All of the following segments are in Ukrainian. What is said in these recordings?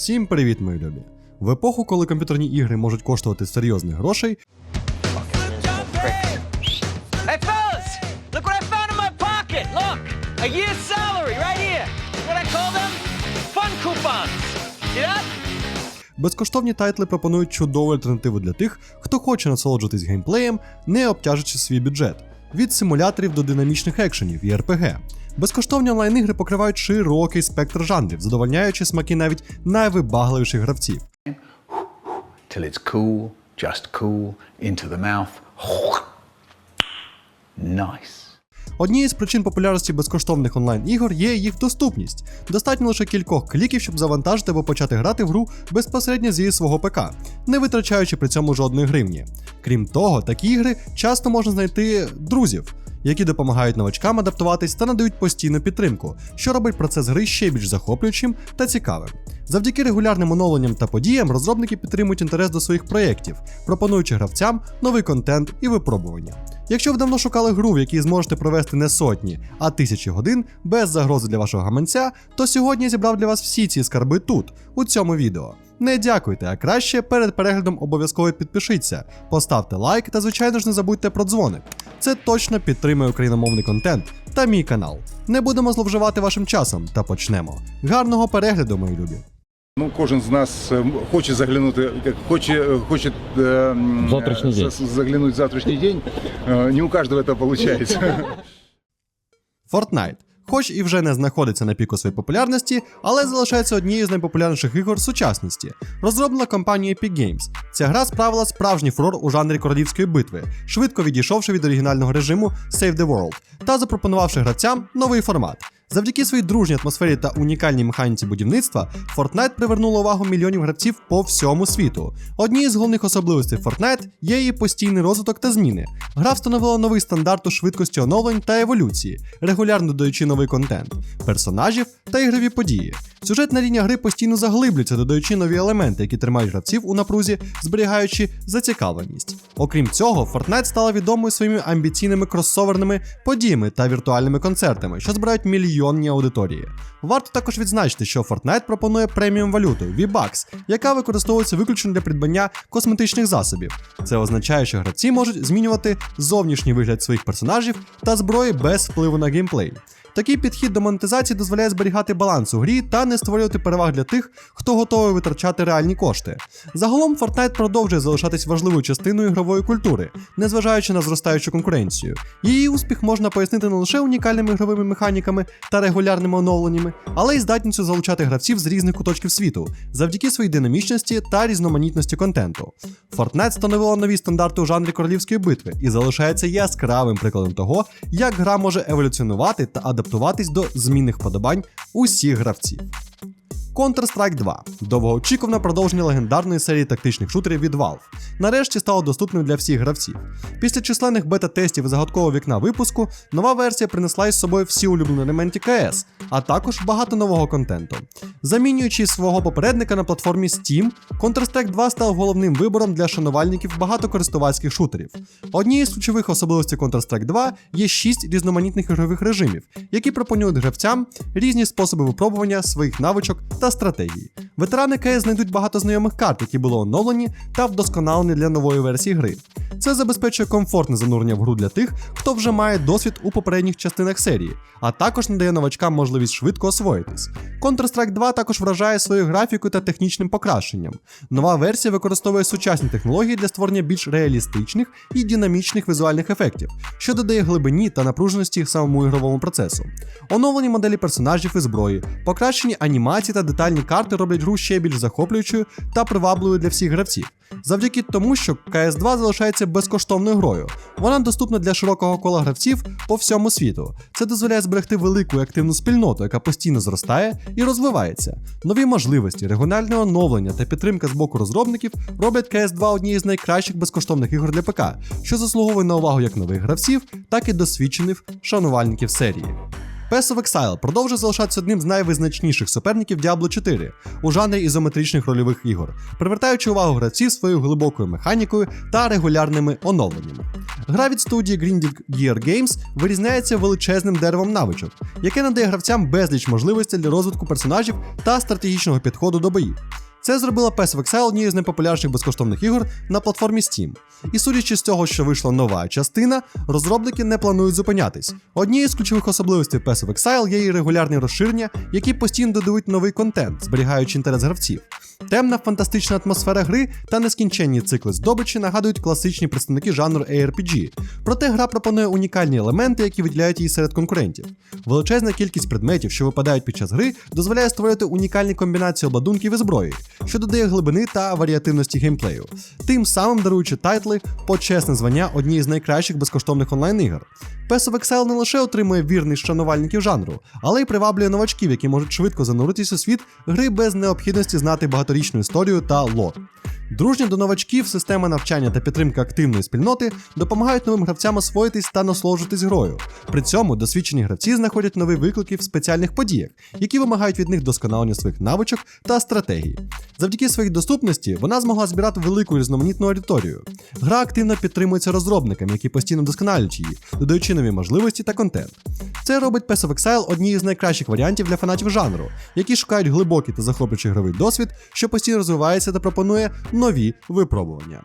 Всім привіт, мої любі! В епоху, коли комп'ютерні ігри можуть коштувати серйозних грошей, безкоштовні тайтли пропонують чудову альтернативу для тих, хто хоче насолоджуватись геймплеєм, не обтяжучи свій бюджет. Від симуляторів до динамічних екшенів і РПГ. Безкоштовні онлайн-ігри покривають широкий спектр жанрів, задовольняючи смаки навіть найвибагливіших гравців. till it's cool, just cool, into the mouth. Nice. Однією з причин популярності безкоштовних онлайн-ігор є їх доступність. Достатньо лише кількох кліків, щоб завантажити або почати грати в гру безпосередньо зі свого ПК, не витрачаючи при цьому жодної гривні. Крім того, такі ігри часто можна знайти друзів, які допомагають новачкам адаптуватись та надають постійну підтримку, що робить процес гри ще більш захоплюючим та цікавим. Завдяки регулярним оновленням та подіям розробники підтримують інтерес до своїх проєктів, пропонуючи гравцям новий контент і випробування. Якщо ви давно шукали гру, в якій зможете провести не сотні, а тисячі годин без загрози для вашого гаманця, то сьогодні я зібрав для вас всі ці скарби тут, у цьому відео. Не дякуйте, а краще перед переглядом обов'язково підпишіться, поставте лайк та, звичайно ж, не забудьте про дзвоник. Це точно підтримує україномовний контент та мій канал. Не будемо зловживати вашим часом та почнемо. Гарного перегляду, мої любі! Ну, кожен з нас е, хоче заглянути, хоче, е, хоче е, Завтрашній е, день. з- заглянуть в завтрашній день. Не у кожного це виходить. Fortnite. Хоч і вже не знаходиться на піку своєї популярності, але залишається однією з найпопулярніших ігор сучасності. Розроблена компанією Epic Games. Ця гра справила справжній фурор у жанрі королівської битви, швидко відійшовши від оригінального режиму Save the World та запропонувавши гравцям новий формат. Завдяки своїй дружній атмосфері та унікальній механіці будівництва, Fortnite привернула увагу мільйонів гравців по всьому світу. Однією з головних особливостей Fortnite є її постійний розвиток та зміни. Гра встановила новий стандарт у швидкості оновлень та еволюції, регулярно додаючи новий контент, персонажів та ігрові події. Сюжетна лінія гри постійно заглиблюється, додаючи нові елементи, які тримають гравців у напрузі, зберігаючи зацікавленість. Окрім цього, Fortnite стала відомою своїми амбіційними кросоверними подіями та віртуальними концертами, що збирають мільйонні аудиторії. Варто також відзначити, що Fortnite пропонує преміум валюту V-Bucks, яка використовується виключно для придбання косметичних засобів. Це означає, що гравці можуть змінювати зовнішній вигляд своїх персонажів та зброї без впливу на геймплей. Такий підхід до монетизації дозволяє зберігати баланс у грі та не створювати переваг для тих, хто готовий витрачати реальні кошти. Загалом Fortnite продовжує залишатись важливою частиною ігрової культури, незважаючи на зростаючу конкуренцію. Її успіх можна пояснити не лише унікальними ігровими механіками та регулярними оновленнями, але й здатністю залучати гравців з різних куточків світу завдяки своїй динамічності та різноманітності контенту. Fortnite встановила нові стандарти у жанрі королівської битви і залишається яскравим прикладом того, як гра може еволюціонувати та адаптуватись до змінних вподобань усіх гравців. Counter-Strike 2 довгоочікуване продовження легендарної серії тактичних шутерів від Valve. Нарешті стало доступним для всіх гравців. Після численних бета-тестів і загадкового вікна випуску, нова версія принесла із собою всі улюблені елементи КС, а також багато нового контенту. Замінюючи свого попередника на платформі Steam, Counter-Strike 2 став головним вибором для шанувальників багатокористувацьких шутерів. Однією з ключових особливостей Counter-Strike 2 є 6 різноманітних ігрових режимів, які пропонують гравцям різні способи випробування своїх навичок та стратегій. Ветерани КС знайдуть багато знайомих карт, які були оновлені та вдосконалені для нової версії гри. Це забезпечує комфортне занурення в гру для тих, хто вже має досвід у попередніх частинах серії, а також надає новачкам можливість швидко освоїтись. Counter-Strike 2 також вражає своєю графікою та технічним покращенням. Нова версія використовує сучасні технології для створення більш реалістичних і динамічних візуальних ефектів, що додає глибині та напруженості самому ігровому процесу. Оновлені моделі персонажів і зброї, покращені анімації та детальні карти роблять гру ще більш захоплюючою та привабливою для всіх гравців. Завдяки тому, що CS2 залишається безкоштовною грою. Вона доступна для широкого кола гравців по всьому світу. Це дозволяє зберегти велику і активну спільноту, яка постійно зростає і розвивається. Нові можливості, регулярне оновлення та підтримка з боку розробників роблять CS2 однією з найкращих безкоштовних ігор для ПК, що заслуговує на увагу як нових гравців, так і досвідчених шанувальників серії. Pass of Exile продовжує залишатися одним з найвизначніших суперників Diablo 4 у жанрі ізометричних рольових ігор, привертаючи увагу гравців своєю глибокою механікою та регулярними оновленнями. Гра від студії Grinding Gear Games вирізняється величезним деревом навичок, яке надає гравцям безліч можливостей для розвитку персонажів та стратегічного підходу до боїв. Це зробила of Exile однією з найпопулярніших безкоштовних ігор на платформі Steam. І судячи з того, що вийшла нова частина, розробники не планують зупинятись. Однією з ключових особливостей PES Exile є її регулярні розширення, які постійно додають новий контент, зберігаючи інтерес гравців. Темна фантастична атмосфера гри та нескінченні цикли здобичі нагадують класичні представники жанру ARPG. Проте гра пропонує унікальні елементи, які виділяють її серед конкурентів. Величезна кількість предметів, що випадають під час гри, дозволяє створювати унікальні комбінації обладунків і зброї, що додає глибини та варіативності геймплею, тим самим даруючи тайтли почесне звання однієї з найкращих безкоштовних онлайн-ігор. Pass of Exile не лише отримує вірних шанувальників жанру, але й приваблює новачків, які можуть швидко зануритися у світ гри без необхідності знати багаторічну історію та лор. Дружня до новачків система навчання та підтримка активної спільноти допомагають новим гравцям освоїтись та насолоджуватись грою. При цьому досвідчені гравці знаходять нові виклики в спеціальних подіях, які вимагають від них досконалення своїх навичок та стратегій. Завдяки своїй доступності вона змогла збирати велику різноманітну аудиторію. Гра активно підтримується розробниками, які постійно вдосконалюють її, додаючи нові можливості та контент. Це робить Pass of Exile однією з найкращих варіантів для фанатів жанру, які шукають глибокий та захоплюючий ігровий досвід, що постійно розвивається та пропонує нові випробування.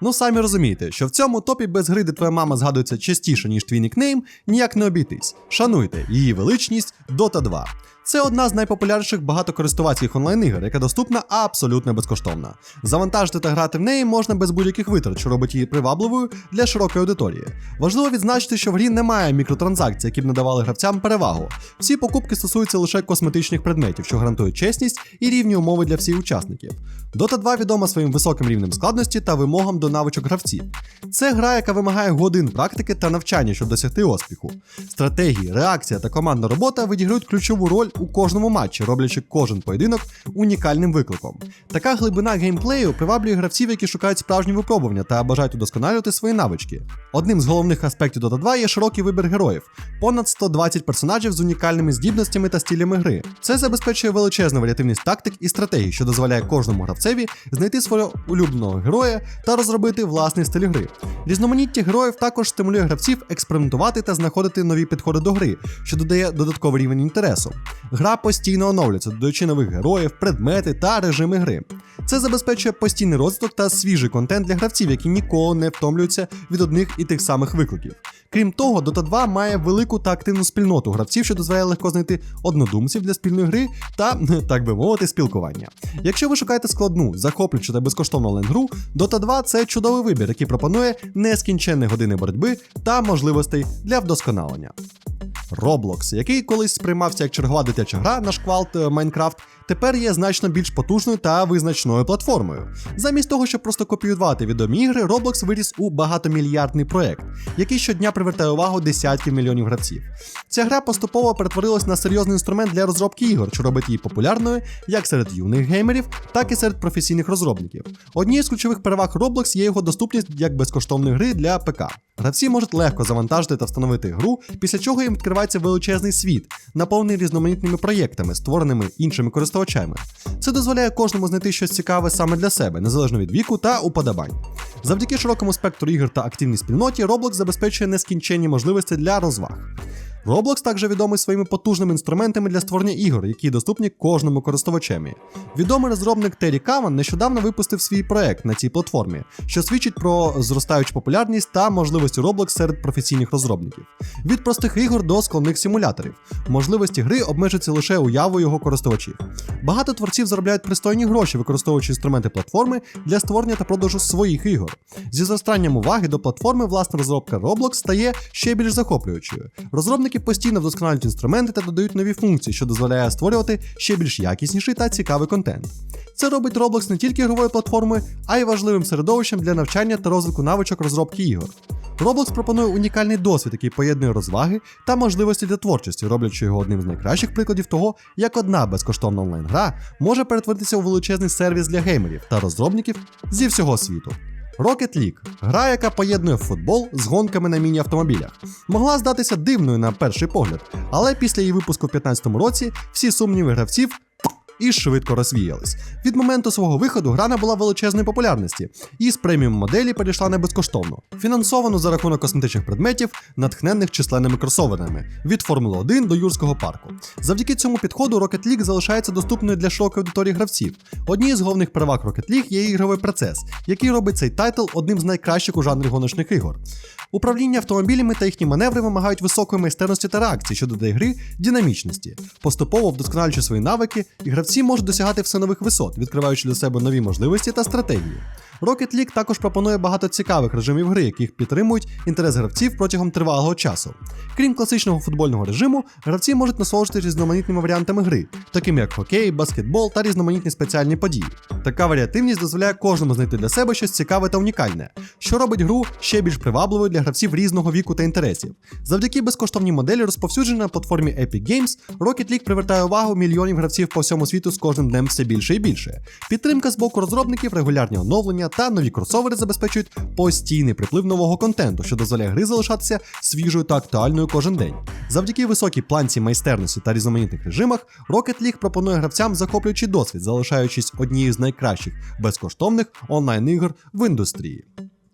Ну самі розумієте, що в цьому топі без гри, де твоя мама згадується частіше, ніж твій нікнейм, ніяк не обійтись. Шануйте її величність Dota 2. Це одна з найпопулярніших багатокористувацьких онлайн-ігор, яка доступна абсолютно безкоштовно. Завантажити та грати в неї можна без будь-яких витрат, що робить її привабливою для широкої аудиторії. Важливо відзначити, що в грі немає мікротранзакцій, які б надавали гравцям перевагу. Всі покупки стосуються лише косметичних предметів, що гарантують чесність і рівні умови для всіх учасників. Dota 2 відома своїм високим рівнем складності та вимогам до навичок гравців. Це гра, яка вимагає годин практики та навчання, щоб досягти успіху. Стратегії, реакція та командна робота відіграють ключову роль у кожному матчі, роблячи кожен поєдинок унікальним викликом. Така глибина геймплею приваблює гравців, які шукають справжні випробування та бажають удосконалювати свої навички. Одним з головних аспектів Dota 2 є широкий вибір героїв, понад 120 персонажів з унікальними здібностями та стилями гри. Це забезпечує величезну варіативність тактик і стратегій, що дозволяє кожному гравцеві знайти свого улюбленого героя та розробити власний стиль гри. Різноманіття героїв також стимулює гравців експериментувати та знаходити нові підходи до гри, що додає додатковий рівень інтересу. Гра постійно оновлюється, додаючи нових героїв, предмети та режими гри. Це забезпечує постійний розвиток та свіжий контент для гравців, які ніколи не втомлюються від одних і тих самих викликів. Крім того, Dota 2 має велику та активну спільноту гравців, що дозволяє легко знайти однодумців для спільної гри та, так би мовити, спілкування. Якщо ви шукаєте складну, захоплюючу та безкоштовну онлайн-гру, Dota 2 це чудовий вибір, який пропонує нескінченні години боротьби та можливостей для вдосконалення. Roblox, який колись сприймався як чергова дитяча гра на шквалт е, Майнкрафт, тепер є значно більш потужною та визначною платформою. Замість того, щоб просто копіювати відомі ігри, Roblox виріс у багатомільярдний проект, який щодня привертає увагу десятків мільйонів гравців. Ця гра поступово перетворилась на серйозний інструмент для розробки ігор, що робить її популярною як серед юних геймерів, так і серед професійних розробників. Однією з ключових переваг Roblox є його доступність як безкоштовної гри для ПК. Гравці можуть легко завантажити та встановити гру, після чого їм відкривається величезний світ, наповнений різноманітними проєктами, створеними іншими користувачами. Це дозволяє кожному знайти щось цікаве саме для себе, незалежно від віку та уподобань. Завдяки широкому спектру ігор та активній спільноті, Roblox забезпечує нескінченні можливості для розваг. Roblox також відомий своїми потужними інструментами для створення ігор, які доступні кожному користувачеві. Відомий розробник Террі Каван нещодавно випустив свій проект на цій платформі, що свідчить про зростаючу популярність та можливості Roblox серед професійних розробників. Від простих ігор до складних симуляторів. Можливості гри обмежуються лише уявою його користувачів. Багато творців заробляють пристойні гроші, використовуючи інструменти платформи для створення та продажу своїх ігор. Зі зростанням уваги до платформи власна розробка Roblox стає ще більш захоплюючою. Розробники постійно вдосконалюють інструменти та додають нові функції, що дозволяє створювати ще більш якісніший та цікавий контент. Це робить Roblox не тільки ігровою платформою, а й важливим середовищем для навчання та розвитку навичок розробки ігор. Roblox пропонує унікальний досвід, який поєднує розваги та можливості для творчості, роблячи його одним з найкращих прикладів того, як одна безкоштовна онлайн-гра може перетворитися у величезний сервіс для геймерів та розробників зі всього світу. Rocket League – гра, яка поєднує футбол з гонками на міні-автомобілях. Могла здатися дивною на перший погляд, але після її випуску в 2015 році всі сумніви гравців і швидко розвіялись. Від моменту свого виходу гра набула величезної популярності і з преміум моделі перейшла на безкоштовну, фінансовану за рахунок косметичних предметів, натхненних численними кросоверами від Формули 1 до Юрського парку. Завдяки цьому підходу Rocket League залишається доступною для широкої аудиторії гравців. Однією з головних переваг Rocket League є ігровий процес, який робить цей тайтл одним з найкращих у жанрі гоночних ігор. Управління автомобілями та їхні маневри вимагають високої майстерності та реакції, що додає гри динамічності. Поступово вдосконалюючи свої навики, і гравці можуть досягати все нових висот, відкриваючи для себе нові можливості та стратегії. Rocket League також пропонує багато цікавих режимів гри, яких підтримують інтерес гравців протягом тривалого часу. Крім класичного футбольного режиму, гравці можуть насолоджуватися різноманітними варіантами гри, такими як хокей, баскетбол та різноманітні спеціальні події. Така варіативність дозволяє кожному знайти для себе щось цікаве та унікальне, що робить гру ще більш привабливою для гравців різного віку та інтересів. Завдяки безкоштовній моделі, розповсюдженій на платформі Epic Games, Rocket League привертає увагу мільйонів гравців по всьому світу з кожним днем все більше і більше. Підтримка з боку розробників, регулярні оновлення та нові кросовери забезпечують постійний приплив нового контенту, що дозволяє гри залишатися свіжою та актуальною кожен день. Завдяки високій планці майстерності та різноманітних режимах, Rocket League пропонує гравцям захоплюючий досвід, залишаючись однією з найкращих безкоштовних онлайн-ігор в індустрії.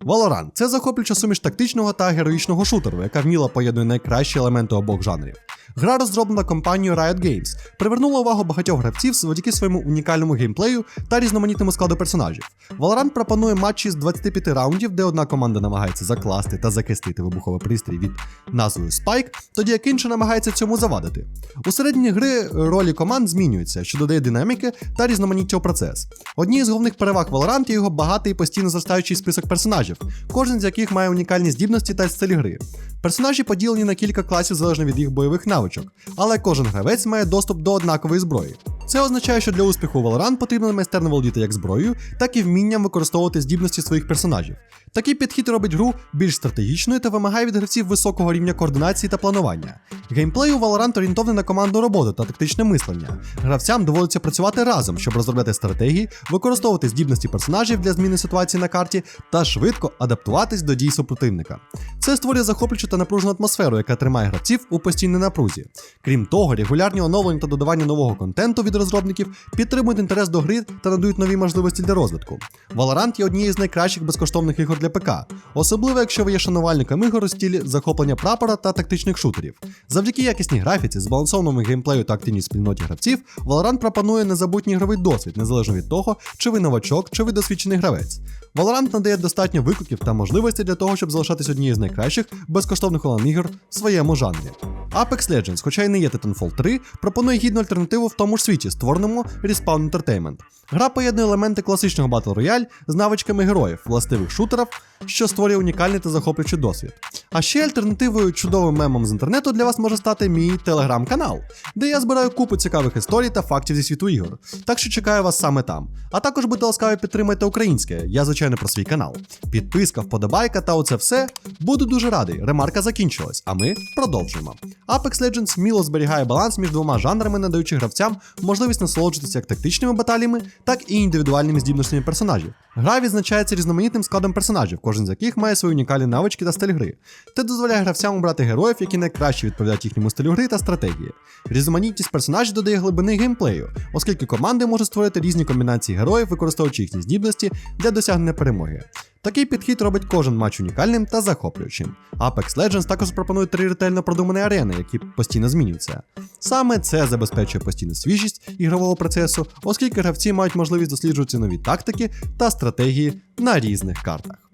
Valorant – це захоплююча суміш тактичного та героїчного шутеру, яка вміло поєднує найкращі елементи обох жанрів. Гра розроблена компанією Riot Games, привернула увагу багатьох гравців завдяки своєму унікальному геймплею та різноманітному складу персонажів. Valorant пропонує матчі з 25 раундів, де одна команда намагається закласти та захистити вибуховий пристрій від назвою Spike, тоді як інша намагається цьому завадити. У середині гри ролі команд змінюються, що додає динаміки та різноманіття у процес. Однією з головних переваг Valorant є його багатий і постійно зростаючий список персонажів, кожен з яких має унікальні здібності та стиль гри. Персонажі поділені на кілька класів залежно від їх бойових навичок, але кожен гравець має доступ до однакової зброї. Це означає, що для успіху Valorant потрібно майстерно володіти як зброєю, так і вмінням використовувати здібності своїх персонажів. Такий підхід робить гру більш стратегічною та вимагає від гравців високого рівня координації та планування. Геймплей у Valorant орієнтований на командну роботу та тактичне мислення. Гравцям доводиться працювати разом, щоб розробляти стратегії, використовувати здібності персонажів для зміни ситуації на карті та швидко адаптуватись до дій супротивника. Це створює захоплюючу та напружену атмосферу, яка тримає гравців у постійній напрузі. Крім того, регулярні оновлення та додавання нового контенту від розробників підтримують інтерес до гри та надають нові можливості для розвитку. Valorant є однією з найкращих безкоштовних ігор для ПК, особливо якщо ви є шанувальником ігор у стілі захоплення прапора та тактичних шутерів. Завдяки якісній графіці, збалансованому геймплею та активній спільноті гравців, Valorant пропонує незабутній ігровий досвід, незалежно від того, чи ви новачок, чи ви досвідчений гравець. Valorant надає достатньо викликів та можливостей для того, щоб залишатись однією з найкращих безкоштовних онлайн-ігор в своєму жанрі. Apex Legends, хоча й не є Titanfall 3, пропонує гідну альтернативу в тому ж світі, створеному Respawn Entertainment. Гра поєднує елементи класичного Battle Royale з навичками героїв, властивих шутерів, що створює унікальний та захоплюючий досвід. А ще альтернативою чудовим мемом з інтернету для вас може стати мій телеграм-канал, де я збираю купу цікавих історій та фактів зі світу ігор. Так що чекаю вас саме там. А також будьте ласкаві підтримайте українське, я звичайно про свій канал. Підписка, вподобайка та оце все. Буду дуже радий. Ремарка закінчилась, а ми продовжуємо. Apex Legends сміло зберігає баланс між двома жанрами, надаючи гравцям можливість насолоджуватися як тактичними баталіями, так і індивідуальними здібностями персонажів. Гра відзначається різноманітним складом персонажів, кожен з яких має свої унікальні навички та стиль гри. Це дозволяє гравцям обрати героїв, які найкраще відповідають їхньому стилю гри та стратегії. Різноманітність персонажів додає глибини геймплею, оскільки команди можуть створити різні комбінації героїв, використовуючи їхні здібності для досягнення перемоги. Такий підхід робить кожен матч унікальним та захоплюючим. Apex Legends також пропонує три ретельно продумані арени, які постійно змінюються. Саме це забезпечує постійну свіжість ігрового процесу, оскільки гравці мають можливість досліджувати нові тактики та стратегії на різних картах.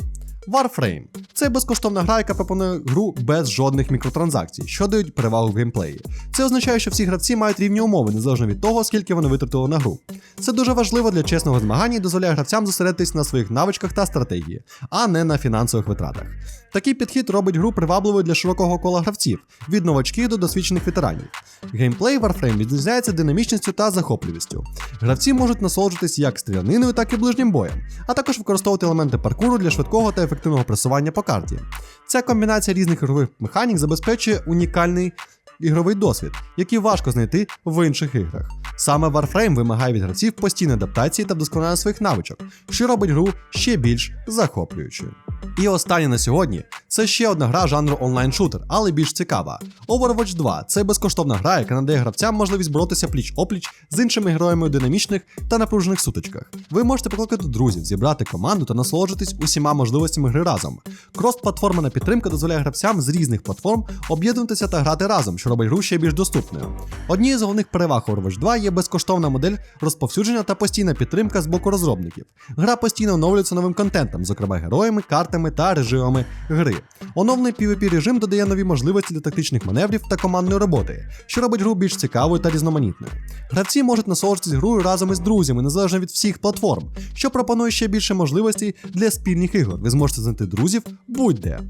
Warframe це безкоштовна гра, яка пропонує гру без жодних мікротранзакцій, що дають перевагу в геймплеї. Це означає, що всі гравці мають рівні умови, незалежно від того, скільки вони витратили на гру. Це дуже важливо для чесного змагання і дозволяє гравцям зосередитись на своїх навичках та стратегії, а не на фінансових витратах. Такий підхід робить гру привабливою для широкого кола гравців, від новачків до досвідчених ветеранів. Геймплей Warframe відрізняється динамічністю та захопливістю. Гравці можуть насолоджуватись як стріляниною, так і ближнім боєм, а також використовувати елементи паркуру для швидкого та ефективного пресування по карті. Ця комбінація різних ігрових механік забезпечує унікальний ігровий досвід, який важко знайти в інших іграх. Саме Warframe вимагає від гравців постійної адаптації та вдосконалення своїх навичок, що робить гру ще більш захоплюючою. І останнє на сьогодні це ще одна гра жанру онлайн-шутер, але більш цікава. Overwatch 2 це безкоштовна гра, яка надає гравцям можливість боротися пліч-опліч з іншими героями у динамічних та напружених сутичках. Ви можете покликати друзів, зібрати команду та насолоджуватись усіма можливостями гри разом. Крос-платформена підтримка дозволяє гравцям з різних платформ об'єднуватися та грати разом, що робить гру ще більш доступною. Однією з головних переваг Overwatch 2 є безкоштовна модель розповсюдження та постійна підтримка з боку розробників. Гра постійно оновлюється новим контентом, зокрема героями, картами та режимами гри. Оновлений PvP режим додає нові можливості для тактичних маневрів та командної роботи, що робить гру більш цікавою та різноманітною. Гравці можуть насолоджуватись грою разом із друзями, незалежно від всіх платформ, що пропонує ще більше можливостей для спільних ігор. Ви зможете знайти друзів будь-де.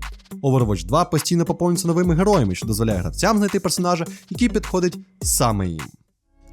Overwatch 2 постійно поповнюється новими героями, що дозволяє гравцям знайти персонажа, який підходить саме їм.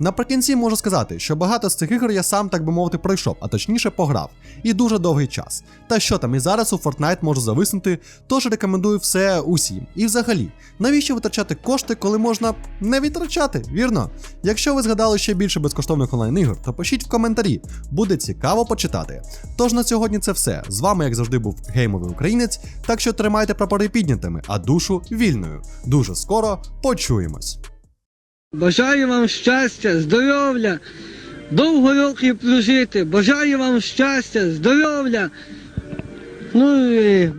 Наприкінці можу сказати, що багато з цих ігор я сам, так би мовити, пройшов, а точніше пограв, і дуже довгий час. Та що там, і зараз у Fortnite можу зависнути, тож рекомендую все усім. І взагалі, навіщо витрачати кошти, коли можна не відтрачати, вірно? Якщо ви згадали ще більше безкоштовних онлайн-ігор, то пишіть в коментарі, буде цікаво почитати. Тож на сьогодні це все. З вами, як завжди, був геймовий українець, так що тримайте прапори піднятими, а душу вільною. Дуже скоро почуємось. Бажаю вам щастя, здоров'я, довго років прожити. Бажаю вам щастя, здоров'я. Ну і